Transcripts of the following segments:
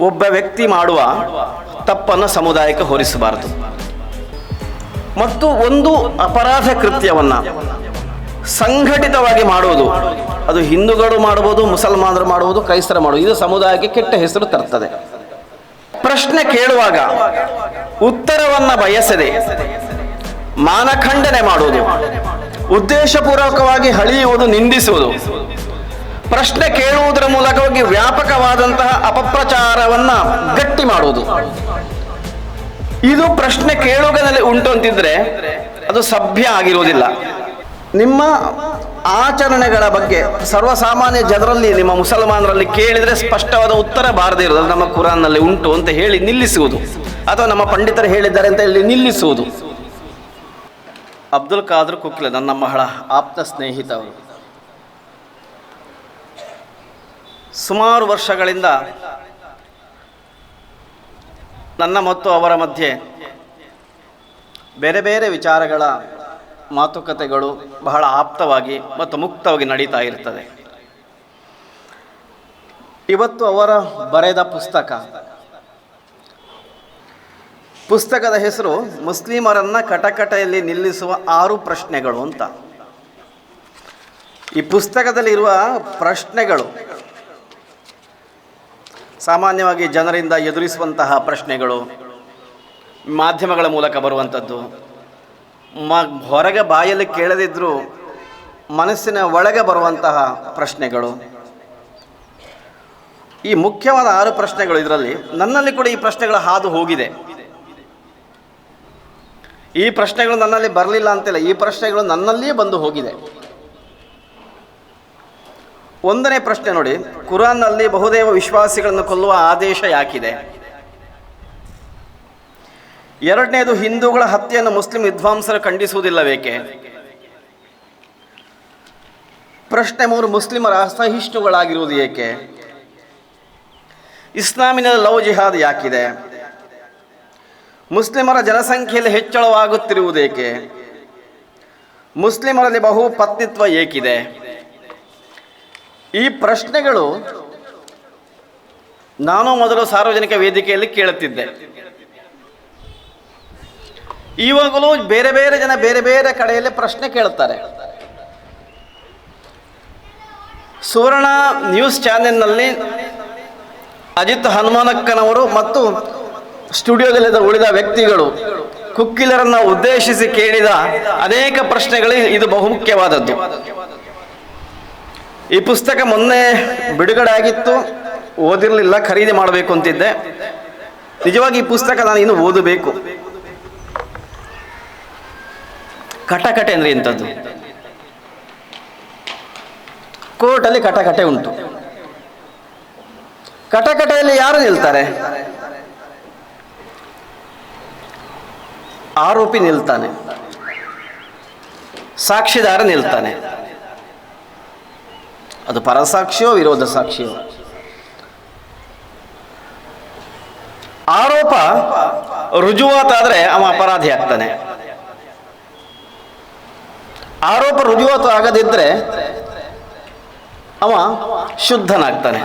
ಒಬ್ಬ ವ್ಯಕ್ತಿ ಮಾಡುವ ತಪ್ಪನ್ನು ಸಮುದಾಯಕ್ಕೆ ಹೊರಿಸಬಾರದು ಮತ್ತು ಒಂದು ಅಪರಾಧ ಕೃತ್ಯವನ್ನು ಸಂಘಟಿತವಾಗಿ ಮಾಡುವುದು, ಅದು ಹಿಂದೂಗಳು ಮಾಡಬಹುದು, ಮುಸಲ್ಮಾನರು ಮಾಡುವುದು, ಕ್ರೈಸ್ತರ ಮಾಡುವುದು, ಇದು ಸಮುದಾಯಕ್ಕೆ ಕೆಟ್ಟ ಹೆಸರು ತರ್ತದೆ. ಪ್ರಶ್ನೆ ಕೇಳುವಾಗ ಉತ್ತರವನ್ನು ಬಯಸದೆ ಮಾನಖಂಡನೆ ಮಾಡುವುದು, ಉದ್ದೇಶಪೂರ್ವಕವಾಗಿ ಹಳಿಯುವುದು, ನಿಂದಿಸುವುದು ಪ್ರಶ್ನೆ ಕೇಳುವುದರ ಮೂಲಕವಾಗಿ ವ್ಯಾಪಕವಾದಂತಹ ಅಪಪ್ರಚಾರವನ್ನ ಗಟ್ಟಿ ಮಾಡುವುದು. ಇದು ಪ್ರಶ್ನೆ ಕೇಳುಗನಲ್ಲಿ ಉಂಟು ಅಂತಿದ್ರೆ ಅದು ಸಭ್ಯ ಆಗಿರುವುದಿಲ್ಲ. ನಿಮ್ಮ ಆಚರಣೆಗಳ ಬಗ್ಗೆ ಸರ್ವಸಾಮಾನ್ಯ ಜನರಲ್ಲಿ, ನಿಮ್ಮ ಮುಸಲ್ಮಾನರಲ್ಲಿ ಕೇಳಿದರೆ ಸ್ಪಷ್ಟವಾದ ಉತ್ತರ ಬಾರದೇ ಇರೋದು ಅದು ನಮ್ಮ ಕುರಾನ್ನಲ್ಲಿ ಉಂಟು ಅಂತ ಹೇಳಿ ನಿಲ್ಲಿಸುವುದು. ಅಥವಾ ನಮ್ಮ ಪಂಡಿತರು ಹೇಳಿದ್ದಾರೆ ಅಂತ ಹೇಳಿ ನಿಲ್ಲಿಸುವುದು. ಅಬ್ದುಲ್ ಖಾದರ್ ಕುಕ್ಲೆ, ನನ್ನ ಬಹಳ ಆಪ್ತ ಸ್ನೇಹಿತ ಅವರು. ಸುಮಾರು ವರ್ಷಗಳಿಂದ ನನ್ನ ಮತ್ತು ಅವರ ಮಧ್ಯೆ ಬೇರೆ ಬೇರೆ ವಿಚಾರಗಳ ಮಾತುಕತೆಗಳು ಬಹಳ ಆಪ್ತವಾಗಿ ಮತ್ತು ಮುಕ್ತವಾಗಿ ನಡೀತಾ ಇರ್ತದೆ. ಇವತ್ತು ಅವರ ಬರೆದ ಪುಸ್ತಕ. ಪುಸ್ತಕದ ಹೆಸರು ಮುಸ್ಲಿಮರನ್ನ ಕಟಕಟೆಯಲ್ಲಿ ನಿಲ್ಲಿಸುವ ಆರು ಪ್ರಶ್ನೆಗಳು ಅಂತ. ಈ ಪುಸ್ತಕದಲ್ಲಿರುವ ಪ್ರಶ್ನೆಗಳು ಸಾಮಾನ್ಯವಾಗಿ ಜನರಿಂದ ಎದುರಿಸುವಂತಹ ಪ್ರಶ್ನೆಗಳು ಮಾಧ್ಯಮಗಳ ಮೂಲಕ ಬರುವಂಥದ್ದು. ಮ ಹೊರಗೆ ಬಾಯಲ್ಲಿ ಕೇಳದಿದ್ದರೂ ಮನಸ್ಸಿನ ಒಳಗೆ ಬರುವಂತಹ ಪ್ರಶ್ನೆಗಳು. ಈ ಮುಖ್ಯವಾದ ಆರು ಪ್ರಶ್ನೆಗಳು ಇದರಲ್ಲಿ. ನನ್ನಲ್ಲಿ ಕೂಡ ಈ ಪ್ರಶ್ನೆಗಳು ಹಾದು ಹೋಗಿದೆ. ಈ ಪ್ರಶ್ನೆಗಳು ನನ್ನಲ್ಲಿ ಬರಲಿಲ್ಲ ಅಂತಿಲ್ಲ. ಈ ಪ್ರಶ್ನೆಗಳು ನನ್ನಲ್ಲಿಯೇ ಬಂದು ಹೋಗಿದೆ. ಒಂದನೇ ಪ್ರಶ್ನೆ ನೋಡಿ. ಕುರಾನ್ನಲ್ಲಿ ಬಹುದೇವ ವಿಶ್ವಾಸಿಗಳನ್ನು ಕೊಲ್ಲುವ ಆದೇಶ ಯಾಕಿದೆ? ಎರಡನೇದು, ಹಿಂದೂಗಳ ಹತ್ಯೆಯನ್ನು ಮುಸ್ಲಿಂ ವಿದ್ವಾಂಸರು ಖಂಡಿಸುವುದಿಲ್ಲವೇಕೆ? ಪ್ರಶ್ನೆ ಮೂರು, ಮುಸ್ಲಿಮರ ಅಸಹಿಷ್ಣುಗಳಾಗಿರುವುದು ಏಕೆ? ಇಸ್ಲಾಮಿನ ಲವ್ ಜಿಹಾದ್ ಯಾಕಿದೆ? ಮುಸ್ಲಿಮರ ಜನಸಂಖ್ಯೆಯಲ್ಲಿ ಹೆಚ್ಚಳವಾಗುತ್ತಿರುವುದೇಕೆ ಮುಸ್ಲಿಮರಲ್ಲಿ ಬಹು ಪತ್ನಿತ್ವ ಏಕಿದೆ? ಈ ಪ್ರಶ್ನೆಗಳು ನಾನು ಮೊದಲು ಸಾರ್ವಜನಿಕ ವೇದಿಕೆಯಲ್ಲಿ ಕೇಳುತ್ತಿದ್ದೆ. ಇವಾಗಲೂ ಬೇರೆ ಬೇರೆ ಜನ ಬೇರೆ ಬೇರೆ ಕಡೆಯಲ್ಲಿ ಪ್ರಶ್ನೆ ಕೇಳುತ್ತಾರೆ. ಸುವರ್ಣ ನ್ಯೂಸ್ ಚಾನೆಲ್ನಲ್ಲಿ ಅಜಿತ್ ಹನುಮಾನಕ್ಕನವರು ಮತ್ತು ಸ್ಟುಡಿಯೋದಲ್ಲಿದ್ದ ಉಳಿದ ವ್ಯಕ್ತಿಗಳು ಕುಕ್ಕಿಲರನ್ನ ಉದ್ದೇಶಿಸಿ ಕೇಳಿದ ಅನೇಕ ಪ್ರಶ್ನೆಗಳಿಗೆ ಇದು ಬಹುಮುಖ್ಯವಾದದ್ದು. ಈ ಪುಸ್ತಕ ಮೊನ್ನೆ ಬಿಡುಗಡೆ ಆಗಿತ್ತು. ಓದಿರಲಿಲ್ಲ, ಖರೀದಿ ಮಾಡಬೇಕು ಅಂತಿದ್ದೆ. ನಿಜವಾಗಿ ಈ ಪುಸ್ತಕ ನಾನು ಇನ್ನು ಓದಬೇಕು. ಕಟಕಟೆ ಅಂದರೆ ಇಂಥದ್ದು ಕೋರ್ಟಲ್ಲಿ ಕಟಕಟೆ ಉಂಟು. ಕಟಕಟೆಯಲ್ಲಿ ಯಾರು ನಿಲ್ತಾರೆ? ಆರೋಪಿ ನಿಲ್ತಾನೆ. ಸಾಕ್ಷಿದಾರ ನಿಲ್ತಾನೆ. ಅದು ಪರಸಾಕ್ಷಿಯೋ ವಿರೋಧ ಸಾಕ್ಷಿಯೋ ಆರೋಪ ರುಜುವಾತಾದ್ರೆ ಅವ ಅಪರಾಧಿ ಆಗ್ತಾನೆ. ಆರೋಪ ರುಜುವಾತು ಆಗದಿದ್ದರೆ ಅವ ಶುದ್ಧನಾಗ್ತಾನೆ,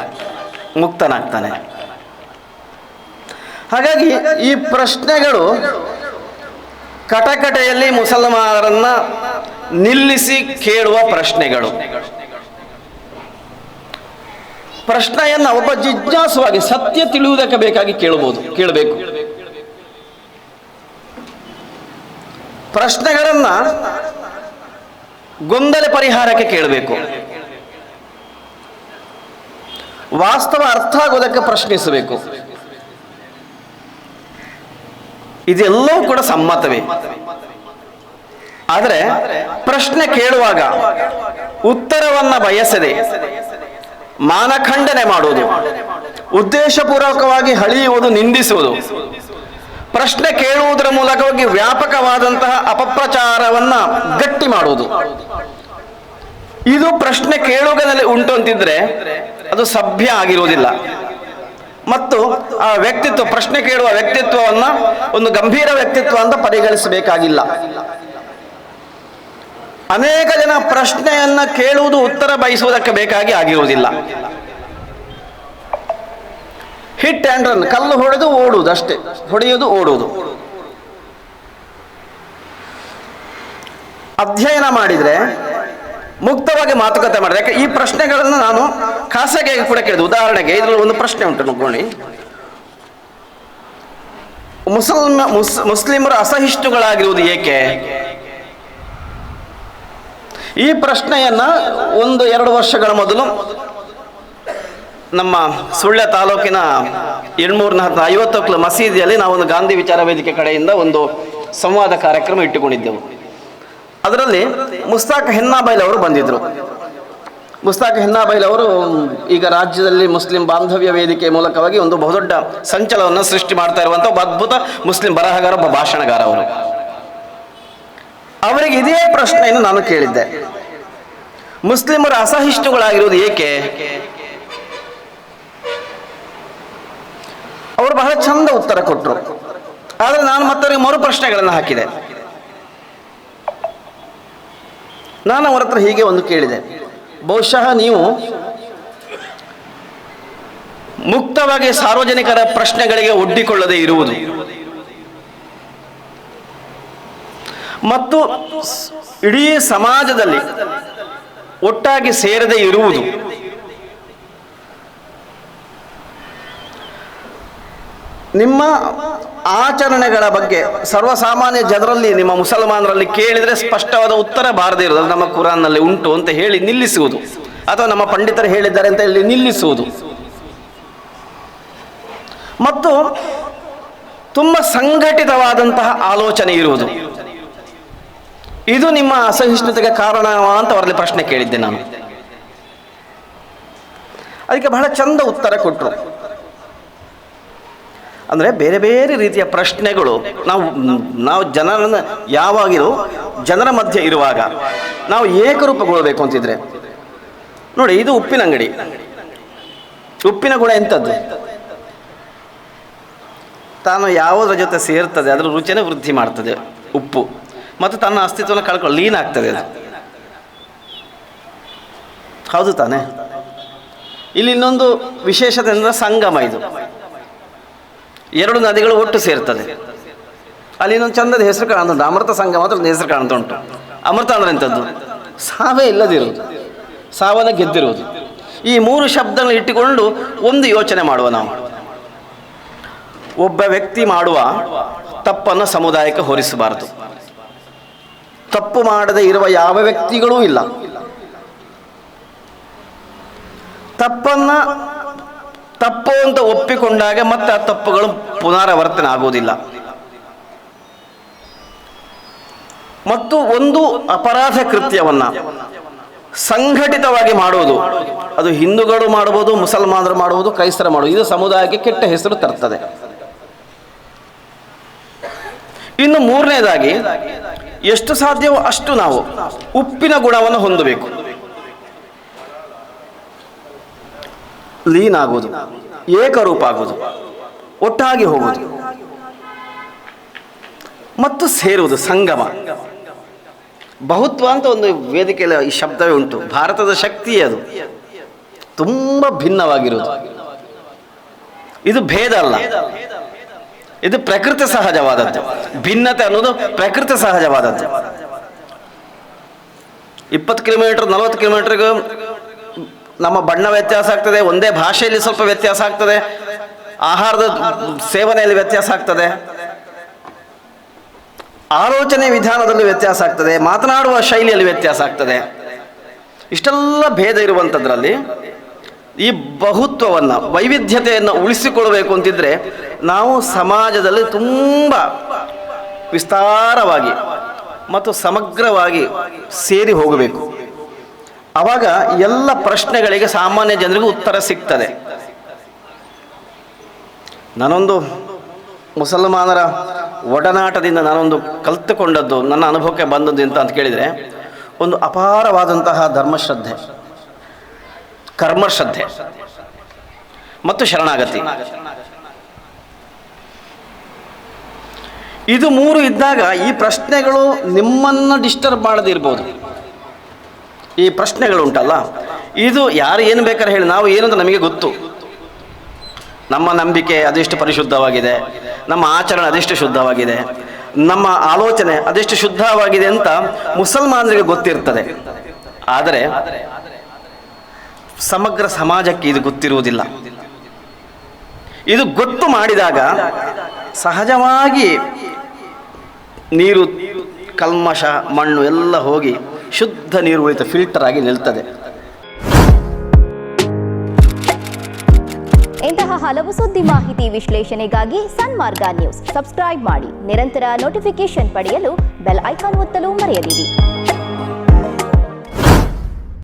ಮುಕ್ತನಾಗ್ತಾನೆ. ಹಾಗಾಗಿ ಈ ಪ್ರಶ್ನೆಗಳು ಕಟಕಟೆಯಲ್ಲಿ ಮುಸಲ್ಮಾನರನ್ನ ನಿಲ್ಲಿಸಿ ಕೇಳುವ ಪ್ರಶ್ನೆಗಳು. ಪ್ರಶ್ನೆಯನ್ನ ಒಬ್ಬ ಜಿಜ್ಞಾಸುವಾಗಿ ಸತ್ಯ ತಿಳಿಯುವುದಕ್ಕೆ ಬೇಕಾಗಿ ಕೇಳಬಹುದು, ಕೇಳಬೇಕು. ಪ್ರಶ್ನೆಗಳನ್ನ ಗೊಂದಲ ಪರಿಹಾರಕ್ಕೆ ಕೇಳಬೇಕು. ವಾಸ್ತವ ಅರ್ಥ ಆಗೋದಕ್ಕೆ ಪ್ರಶ್ನಿಸಬೇಕು. ಇದೆಲ್ಲವೂ ಕೂಡ ಸಮ್ಮತವೇ. ಆದರೆ ಪ್ರಶ್ನೆ ಕೇಳುವಾಗ ಉತ್ತರವನ್ನ ಬಯಸದೆ ಮಾನಖಂಡನೆ ಮಾಡುವುದು. ಉದ್ದೇಶಪೂರ್ವಕವಾಗಿ ಹಳಿಯುವುದು, ನಿಂದಿಸುವುದು. ಪ್ರಶ್ನೆ ಕೇಳುವುದರ ಮೂಲಕವಾಗಿ ವ್ಯಾಪಕವಾದಂತಹ ಅಪಪ್ರಚಾರವನ್ನ ಗಟ್ಟಿ ಮಾಡುವುದು. ಇದು ಪ್ರಶ್ನೆ ಕೇಳುಗನಲ್ಲಿ ಉಂಟು ಅಂತಿದ್ರೆ ಅದು ಸಭ್ಯ ಆಗಿರುವುದಿಲ್ಲ. ಮತ್ತು ಆ ವ್ಯಕ್ತಿತ್ವ, ಪ್ರಶ್ನೆ ಕೇಳುವ ವ್ಯಕ್ತಿತ್ವವನ್ನ ಒಂದು ಗಂಭೀರ ವ್ಯಕ್ತಿತ್ವ ಅಂತ ಪರಿಗಣಿಸಬೇಕಾಗಿಲ್ಲ. ಅನೇಕ ಜನ ಪ್ರಶ್ನೆಯನ್ನ ಕೇಳುವುದು ಉತ್ತರ ಬಯಸುವುದಕ್ಕೆ ಬೇಕಾಗಿ ಆಗಿರುವುದಿಲ್ಲ. ಹಿಟ್ ಆ್ಯಂಡ್ ರನ್, ಕಲ್ಲು ಹೊಡೆದು ಓಡುವುದು ಅಷ್ಟೇ ಹೊಡೆಯುವುದು ಓಡುವುದು. ಅಧ್ಯಯನ ಮಾಡಿದರೆ, ಮುಕ್ತವಾಗಿ ಮಾತುಕತೆ ಮಾಡಿದೆ ಯಾಕೆ ಈ ಪ್ರಶ್ನೆಗಳನ್ನು ನಾನು ಖಾಸಗಿಯಾಗಿ ಕೂಡ ಕೇಳಿದೆ. ಉದಾಹರಣೆಗೆ, ಇದರಲ್ಲಿ ಒಂದು ಪ್ರಶ್ನೆ ಉಂಟು, ನೋಡ್ಕೊಳ್ಳಿ. ಮುಸಲ್ಮ, ಮುಸ್, ಮುಸ್ಲಿಮರು ಅಸಹಿಷ್ಣುಗಳಾಗಿರುವುದು ಏಕೆ? ಈ ಪ್ರಶ್ನೆಯನ್ನ ಒಂದು ಎರಡು ವರ್ಷಗಳ ಮೊದಲು ನಮ್ಮ ಸುಳ್ಯ ತಾಲೂಕಿನ ಎಣ್ಮೂರ್ನ ಹತ್ರ ಐವತ್ತೊಕ್ಲು ಮಸೀದಿಯಲ್ಲಿ ನಾವು ಒಂದು ಗಾಂಧಿ ವಿಚಾರ ವೇದಿಕೆ ಕಡೆಯಿಂದ ಒಂದು ಸಂವಾದ ಕಾರ್ಯಕ್ರಮ ಇಟ್ಟುಕೊಂಡಿದ್ದೆವು. ಅದರಲ್ಲಿ ಮುಸ್ತಾಕ್ ಹೆನ್ನಾಬೈಲ್ ಅವರು ಬಂದಿದ್ದರು ಮುಸ್ತಾಕ್ ಹೆನ್ನಾಬೈಲ್ ಅವರು ಈಗ ರಾಜ್ಯದಲ್ಲಿ ಮುಸ್ಲಿಂ ಬಾಂಧವ್ಯ ವೇದಿಕೆ ಮೂಲಕವಾಗಿ ಒಂದು ಬಹುದೊಡ್ಡ ಸಂಚಲವನ್ನು ಸೃಷ್ಟಿ ಮಾಡ್ತಾ ಇರುವಂಥ ಅದ್ಭುತ ಮುಸ್ಲಿಂ ಬರಹಗಾರ ಒಬ್ಬ ಭಾಷಣಗಾರ ಅವರು. ಅವರಿಗೆ ಇದೇ ಪ್ರಶ್ನೆಯನ್ನು ನಾನು ಕೇಳಿದ್ದೆ. ಮುಸ್ಲಿಮರು ಅಸಹಿಷ್ಣುಗಳಾಗಿರುವುದು ಏಕೆ? ಅವರು ಬಹಳ ಚಂದ ಉತ್ತರ ಕೊಟ್ಟರು ಆದರೆ ನಾನು ಮತ್ತೆ ಅವರಿಗೆ ಮರು ಪ್ರಶ್ನೆಗಳನ್ನು ಹಾಕಿದೆ. ನಾನು ಅವರ ಹತ್ರ ಹೀಗೆ ಒಂದು ಕೇಳಿದೆ. ಬಹುಶಃ ನೀವು ಮುಕ್ತವಾಗಿ ಸಾರ್ವಜನಿಕರ ಪ್ರಶ್ನೆಗಳಿಗೆ ಒಡ್ಡಿಕೊಳ್ಳದೆ ಇರುವುದು. ಮತ್ತು ಇಡೀ ಸಮಾಜದಲ್ಲಿ ಒಟ್ಟಾಗಿ ಸೇರದೆ ಇರುವುದು. ನಿಮ್ಮ ಆಚರಣೆಗಳ ಬಗ್ಗೆ ಸರ್ವಸಾಮಾನ್ಯ ಜನರಲ್ಲಿ, ನಿಮ್ಮ ಮುಸಲ್ಮಾನರಲ್ಲಿ ಕೇಳಿದರೆ ಸ್ಪಷ್ಟವಾದ ಉತ್ತರ ಬಾರದೇ ಇರೋದು ನಮ್ಮ ಕುರಾನ್ನಲ್ಲಿ ಉಂಟು ಅಂತ ಹೇಳಿ ನಿಲ್ಲಿಸುವುದು. ಅಥವಾ ನಮ್ಮ ಪಂಡಿತರು ಹೇಳಿದ್ದಾರೆ ಅಂತ ಹೇಳಿ ನಿಲ್ಲಿಸುವುದು. ಮತ್ತು ತುಂಬ ಸಂಘಟಿತವಾದಂತಹ ಆಲೋಚನೆ ಇರುವುದು. ಇದು ನಿಮ್ಮ ಅಸಹಿಷ್ಣುತೆಗೆ ಕಾರಣ ಅಂತ ಅವರಲ್ಲಿ ಪ್ರಶ್ನೆ ಕೇಳಿದ್ದೆ ನಾನು. ಅದಕ್ಕೆ ಬಹಳ ಚಂದ ಉತ್ತರ ಕೊಟ್ಟರು ಅಂದರೆ ಬೇರೆ ಬೇರೆ ರೀತಿಯ ಪ್ರಶ್ನೆಗಳು ನಾವು ನಾವು ಜನರನ್ನು ಯಾವಾಗಿರೋ ಜನರ ಮಧ್ಯೆ ಇರುವಾಗ ನಾವು ಏಕರೂಪಗೊಳ್ಳಬೇಕು ಅಂತಿದ್ರೆ. ನೋಡಿ, ಇದು ಉಪ್ಪಿನ ಅಂಗಡಿ. ಉಪ್ಪಿನ ಗುಣ ಎಂಥದ್ದು ತಾನು ಯಾವುದರ ಜೊತೆ ಸೇರ್ತದೆ, ಅದರ ರುಚಿನೇ ವೃದ್ಧಿ ಮಾಡ್ತದೆ ಉಪ್ಪು. ಮತ್ತು ತನ್ನ ಅಸ್ತಿತ್ವವನ್ನು ಕಳ್ಕೊಳ್ಳಿ ಲೀನ್ ಆಗ್ತದೆ ಅದು. ಹೌದು ತಾನೆ? ಇಲ್ಲಿ ಇನ್ನೊಂದು ವಿಶೇಷತೆ ಅಂದರೆ ಸಂಗಮ ಇದು. ಎರಡು ನದಿಗಳು ಒಟ್ಟು ಸೇರ್ತದೆ. ಅಲ್ಲಿ ಇನ್ನೊಂದು ಚಂದದ ಹೆಸರು ಕಾಣುತ್ತುಂಟು ಅಮೃತ ಸಂಗಮ ಅಂತ ಹೆಸರು ಕಾಣುತ್ತುಂಟು ಅಮೃತ ಅಂದ್ರೆ ಎಂಥದ್ದು ಸಾವೇ ಇಲ್ಲದಿರುವುದು. ಸಾವನ್ನ ಗೆದ್ದಿರುವುದು. ಈ ಮೂರು ಶಬ್ದಗಳನ್ನು ಇಟ್ಟುಕೊಂಡು ಒಂದು ಯೋಚನೆ ಮಾಡುವ ನಾವು. ಒಬ್ಬ ವ್ಯಕ್ತಿ ಮಾಡುವ ತಪ್ಪನ್ನು ಸಮುದಾಯಕ್ಕೆ ಹೊರಿಸಬಾರದು ತಪ್ಪು ಮಾಡದೆ ಇರುವ ಯಾವ ವ್ಯಕ್ತಿಗಳೂ ಇಲ್ಲ. ತಪ್ಪನ್ನ ತಪ್ಪು ಅಂತ ಒಪ್ಪಿಕೊಂಡಾಗ ಮತ್ತೆ ಆ ತಪ್ಪುಗಳು ಪುನರಾವರ್ತನೆ ಆಗುವುದಿಲ್ಲ. ಮತ್ತು ಒಂದು ಅಪರಾಧ ಕೃತ್ಯವನ್ನ ಸಂಘಟಿತವಾಗಿ ಮಾಡುವುದು. ಅದು ಹಿಂದೂಗಳು ಮಾಡಬಹುದು ಮುಸಲ್ಮಾನರು ಮಾಡುವುದು, ಕ್ರೈಸ್ತರ ಮಾಡುವುದು. ಇದು ಸಮುದಾಯಕ್ಕೆ ಕೆಟ್ಟ ಹೆಸರು ತರ್ತದೆ. ಇನ್ನು ಮೂರನೇದಾಗಿ ಎಷ್ಟು ಸಾಧ್ಯವೋ ಅಷ್ಟು ನಾವು ಉಪ್ಪಿನ ಗುಣವನ್ನು ಹೊಂದಬೇಕು. ಲೀನ್ ಆಗುವುದು ಏಕರೂಪ ಆಗುವುದು ಒಟ್ಟಾಗಿ ಹೋಗುವುದು. ಮತ್ತು ಸೇರುವುದು ಸಂಗಮ. ಬಹುತ್ವ ಅಂತ ಒಂದು ವೇದಿಕೆಯಲ್ಲಿ ಈ ಶಬ್ದವೇ ಉಂಟು. ಭಾರತದ ಶಕ್ತಿ ಅದು. ತುಂಬ ಭಿನ್ನವಾಗಿರುವುದು. ಇದು ಭೇದ ಅಲ್ಲ. ಇದು ಪ್ರಕೃತಿ ಸಹಜವಾದದ್ದು. ಭಿನ್ನತೆ ಅನ್ನೋದು ಪ್ರಕೃತಿ ಸಹಜವಾದದ್ದು. ಇಪ್ಪತ್ತು ಕಿಲೋಮೀಟರ್, ನಲವತ್ತು ಕಿಲೋಮೀಟರ್ಗೆ ನಮ್ಮ ಬಣ್ಣ ವ್ಯತ್ಯಾಸ ಆಗ್ತದೆ, ಒಂದೇ ಭಾಷೆಯಲ್ಲಿ ಸ್ವಲ್ಪ ವ್ಯತ್ಯಾಸ ಆಗ್ತದೆ, ಆಹಾರದ ಸೇವನೆಯಲ್ಲಿ ವ್ಯತ್ಯಾಸ ಆಗ್ತದೆ, ಆಲೋಚನೆ ವಿಧಾನದಲ್ಲಿ ವ್ಯತ್ಯಾಸ ಆಗ್ತದೆ, ಮಾತನಾಡುವ ಶೈಲಿಯಲ್ಲಿ ವ್ಯತ್ಯಾಸ ಆಗ್ತದೆ. ಇಷ್ಟೆಲ್ಲ ಭೇದ ಇರುವಂಥದ್ರಲ್ಲಿ ಈ ಬಹುತ್ವವನ್ನು, ವೈವಿಧ್ಯತೆಯನ್ನು ಉಳಿಸಿಕೊಳ್ಬೇಕು ಅಂತಿದ್ರೆ ನಾವು ಸಮಾಜದಲ್ಲಿ ತುಂಬ ವಿಸ್ತಾರವಾಗಿ ಮತ್ತು ಸಮಗ್ರವಾಗಿ ಸೇರಿ ಹೋಗಬೇಕು. ಆವಾಗ ಎಲ್ಲ ಪ್ರಶ್ನೆಗಳಿಗೆ ಸಾಮಾನ್ಯ ಜನರಿಗೂ ಉತ್ತರ ಸಿಗ್ತದೆ. ನಾನೊಂದು ಮುಸಲ್ಮಾನರ ಒಡನಾಟದಿಂದ ನಾನೊಂದು ಕಲ್ತುಕೊಂಡದ್ದು, ನನ್ನ ಅನುಭವಕ್ಕೆ ಬಂದದ್ದು ಅಂತ ಅಂತ ಕೇಳಿದರೆ, ಒಂದು ಅಪಾರವಾದಂತಹ ಧರ್ಮಶ್ರದ್ಧೆ. ಕರ್ಮಶ್ರದ್ಧೆ ಮತ್ತು ಶರಣಾಗತಿ. ಇದು ಮೂರು ಇದ್ದಾಗ ಈ ಪ್ರಶ್ನೆಗಳು ನಿಮ್ಮನ್ನು ಡಿಸ್ಟರ್ಬ್ ಮಾಡದಿರ್ಬೋದು ಈ ಪ್ರಶ್ನೆಗಳು ಉಂಟಲ್ಲ? ಇದು ಯಾರು ಏನು ಬೇಕಾದ್ರೆ ಹೇಳಿ, ನಾವು ಏನು ಅಂತ ನಮಗೆ ಗೊತ್ತು. ನಮ್ಮ ನಂಬಿಕೆ ಅದೆಷ್ಟು ಪರಿಶುದ್ಧವಾಗಿದೆ, ನಮ್ಮ ಆಚರಣೆ ಅದೆಷ್ಟು ಶುದ್ಧವಾಗಿದೆ, ನಮ್ಮ ಆಲೋಚನೆ ಅದೆಷ್ಟು ಶುದ್ಧವಾಗಿದೆ ಅಂತ ಮುಸಲ್ಮಾನರಿಗೆ ಗೊತ್ತಿರ್ತದೆ. ಆದರೆ ಸಮಗ್ರ ಸಮಾಜಕ್ಕೆ ಇದು ಗೊತ್ತಿರುವುದಿಲ್ಲ. ಇದು ಗೊತ್ತು ಮಾಡಿದಾಗ ಸಹಜವಾಗಿ ನೀರು, ಕಲ್ಮಶ, ಮಣ್ಣು ಎಲ್ಲ ಹೋಗಿ ಶುದ್ಧ ನೀರು ಉಳಿತ ಫಿಲ್ಟರ್ ಆಗಿ ನಿಲ್ತದೆ. ಇಂತಹ ಹಲವು ಸುದ್ದಿ ಮಾಹಿತಿ ವಿಶ್ಲೇಷಣೆಗಾಗಿ ಸನ್ಮಾರ್ಗ ನ್ಯೂಸ್. ಸಬ್ಸ್ಕ್ರೈಬ್ ಮಾಡಿ, ನಿರಂತರ ನೋಟಿಫಿಕೇಶನ್ ಪಡೆಯಲು ಬೆಲ್ ಐಕಾನ್ ಒತ್ತಲು ಮರೆಯದಿರಿ.